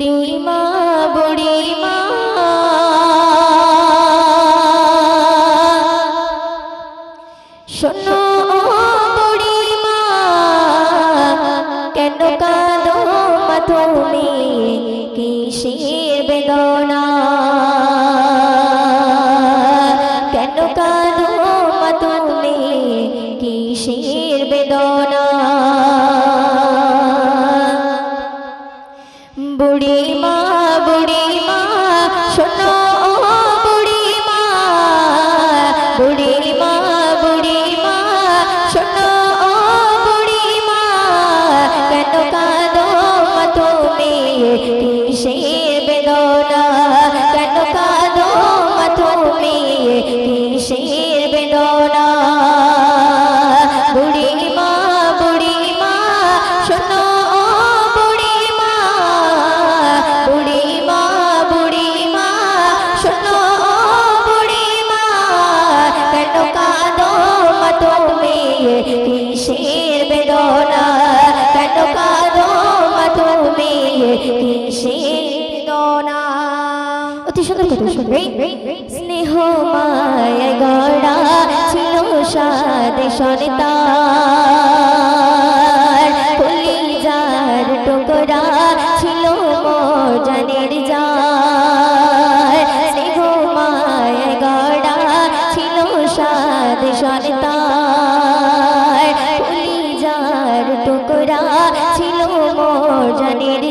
বুড়ি মা বুড়ি মা বুড়ি শুনবে স্নেহ মায় গড়া ছিল সাদে সন্তান কলিজার টুকরা ছিল মজানের যার স্নেহ মায় গড়া ছিল সাদে সন্তান কলিজার টুকরা ছিল মজানের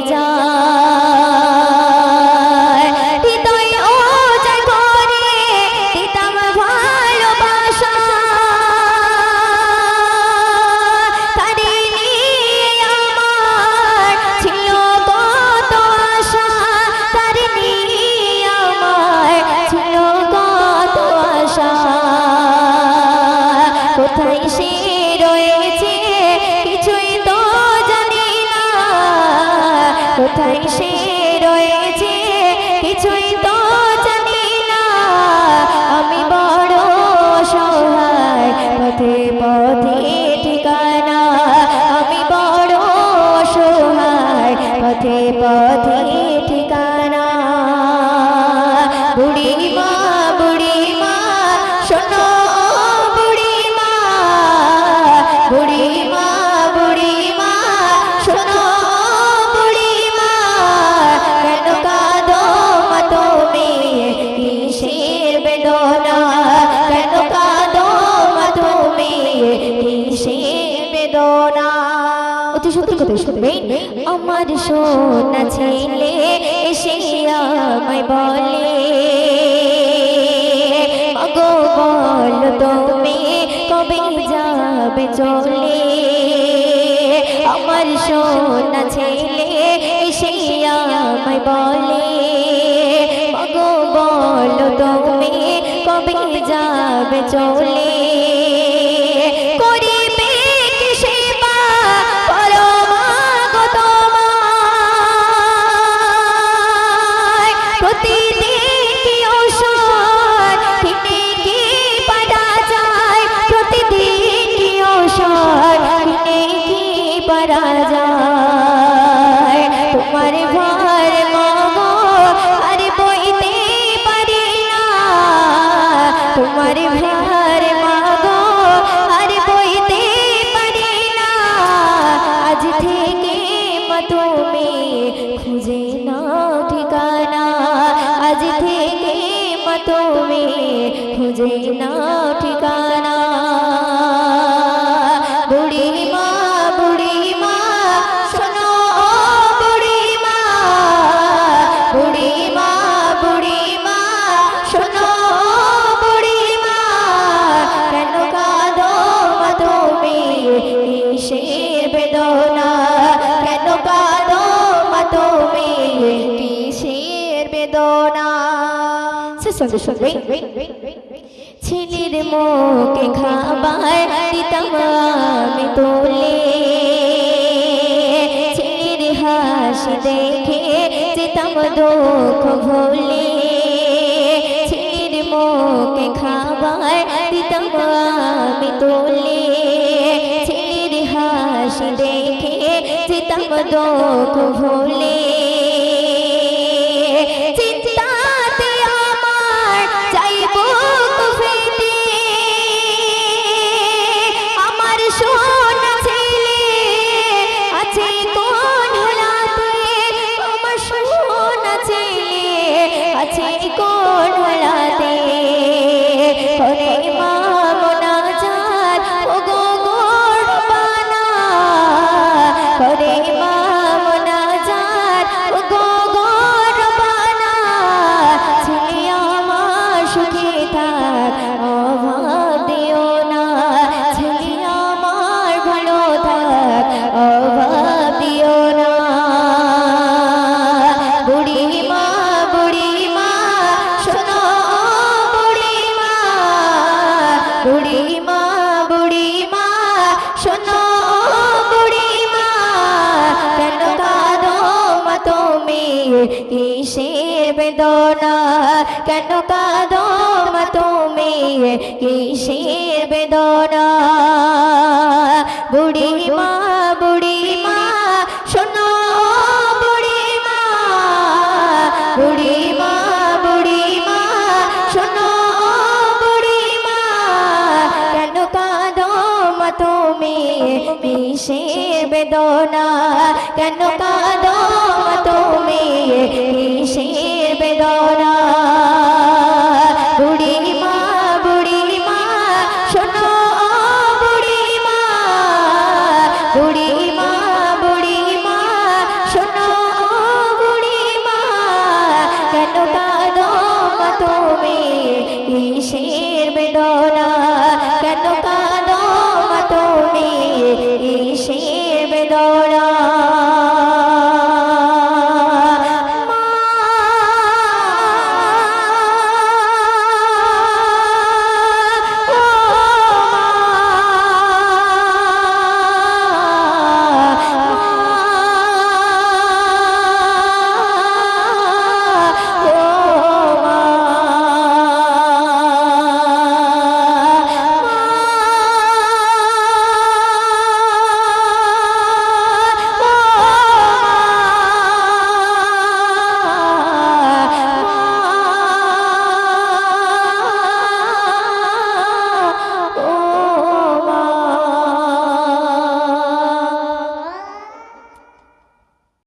কোথায় সে রয়েছে, কিছুই তো জানি না। আমি বড় সহায়, পথে পথে ঠিকানা। আমি বড় সহায়, পথে পথে ঠিকানা। বুড়ি মা বুড়ি মা শোনো বুড়ি মা বুড়ি মা বেদনা। অতি সত্যি কথা শুনবে আমার সোনা ছেলে এসে আমায় বলে মাগো বল তুমি কবে যাবে চলে? আমার সোনা ছেলে এসে আমায় বলে মাগো বল তুমি কবে যাবে চলে? ঠিকানা বুড়ি মা বুড়ি মা শোনো ও বুড়ি মা বুড়ি মা বুড়ি মা শোনো ও বুড়ি মা কেন কাঁদো মা তুমি? কিসের বেদনা। কেন কাঁদো মা তুমি? কিসের বেদনা। সঙ্গে সঙ্গে ছেলের মুখে খাবার দিতাম আমি তোলে। ছেলের হাসি দেখে যেতাম দুঃখ ভুলে। ছেলের মুখে খাবার দিতাম আমি তোলে। ছেলের হাসি দেখে যেতাম দুঃখ ভুলে। কিসের বেদনা? কেন কাঁদো মা তুমি? কিসের বেদনা? বুড়ি মা বুড়ি মা শোনো বুড়ি মা বুড়ি মা বুড়ি মা শোনো বুড়ি মা কেন কাঁদো মা তুমি? কিসের বেদনা? কেন কাদো তুমি কিসে